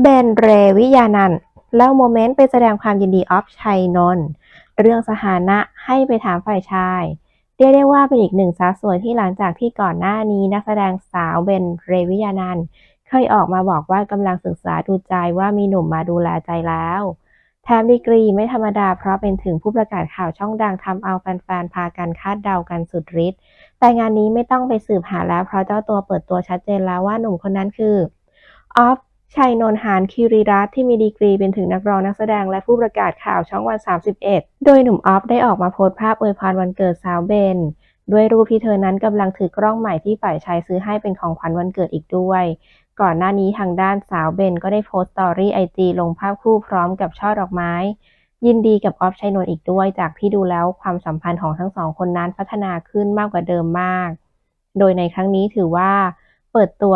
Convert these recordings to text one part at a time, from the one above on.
เบนเรวิยานันเล่าโมเมนต์ไปแสดงความยินดีออฟชัยนนท์เรื่องสถานะให้ไปถามฝ่ายชาย เรียกได้ว่าเป็นอีกหนึ่งสาวสวยที่หลังจากที่ก่อนหน้านี้นักแสดงสาวเบนเรวิยานันเคยออกมาบอกว่ากำลังศึกษาดูใจว่ามีหนุ่มมาดูแลใจแล้ว แถมดีกรีไม่ธรรมดาเพราะเป็นถึงผู้ประกาศข่าวช่องดังทำเอาแฟนๆพากันคาดเดากันสุดฤทธิ์แต่งานนี้ไม่ต้องไปสืบหาแล้วเพราะเจ้าตัวเปิดตัวชัดเจนแล้วว่าหนุ่มคนนั้นคือออฟ ชัยนนท์หานคีรีรัตที่มีดีกรีเป็นถึงนักร้องนักแสดงและผู้ประกาศข่าวช่องวัน 31 โดยหนุ่มออฟได้ออกมาโพสต์ภาพอวยพรวันเกิดสาวเบน ด้วยรูปที่เธอนั้นกำลังถือกล้องใหม่ที่ฝ่ายชายซื้อให้เป็นของขวัญวันเกิดอีกด้วย ก่อนหน้านี้ทางด้านสาวเบนก็ได้โพสต์สตอรี่ไอจีลงภาพคู่พร้อมกับช่อดอกไม้ ยินดีกับออฟชัยนนท์อีกด้วย จากที่ดูแล้วความสัมพันธ์ของทั้งสองคนนั้นพัฒนาขึ้นมากกว่าเดิมมาก โดยในครั้งนี้ถือว่าเปิดตัว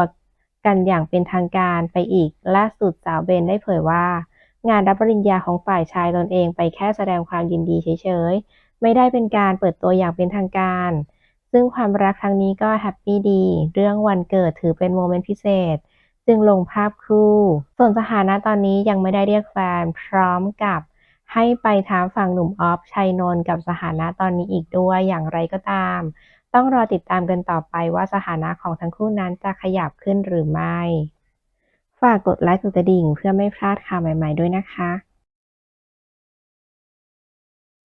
กันอย่างเป็นทางการไปอีก ล่าสุดสาวเบนได้เผยว่า งานรับปริญญาของฝ่ายชายตนเองไปแค่แสดงความยินดีเฉยๆ ไม่ได้เป็นการเปิดตัวอย่างเป็นทางการ ซึ่งความรักครั้งนี้ก็แฮปปี้ดี เรื่องวันเกิดถือเป็นโมเมนต์พิเศษ จึงลงภาพคู่ ส่วนสถานะตอนนี้ยังไม่ได้เรียกแฟนพร้อมกับให้ไปถามฝั่งหนุ่มออฟชัยนนท์กับสถานะตอนนี้อีกด้วยอย่างไรก็ตาม ต้องรอติดตามกันต่อไปว่าสถานะของทั้งคู่นั้นจะขยับขึ้นหรือไม่ ฝากกดไลค์กดกระดิ่งเพื่อไม่พลาดข่าวใหม่ ๆ ด้วยนะคะ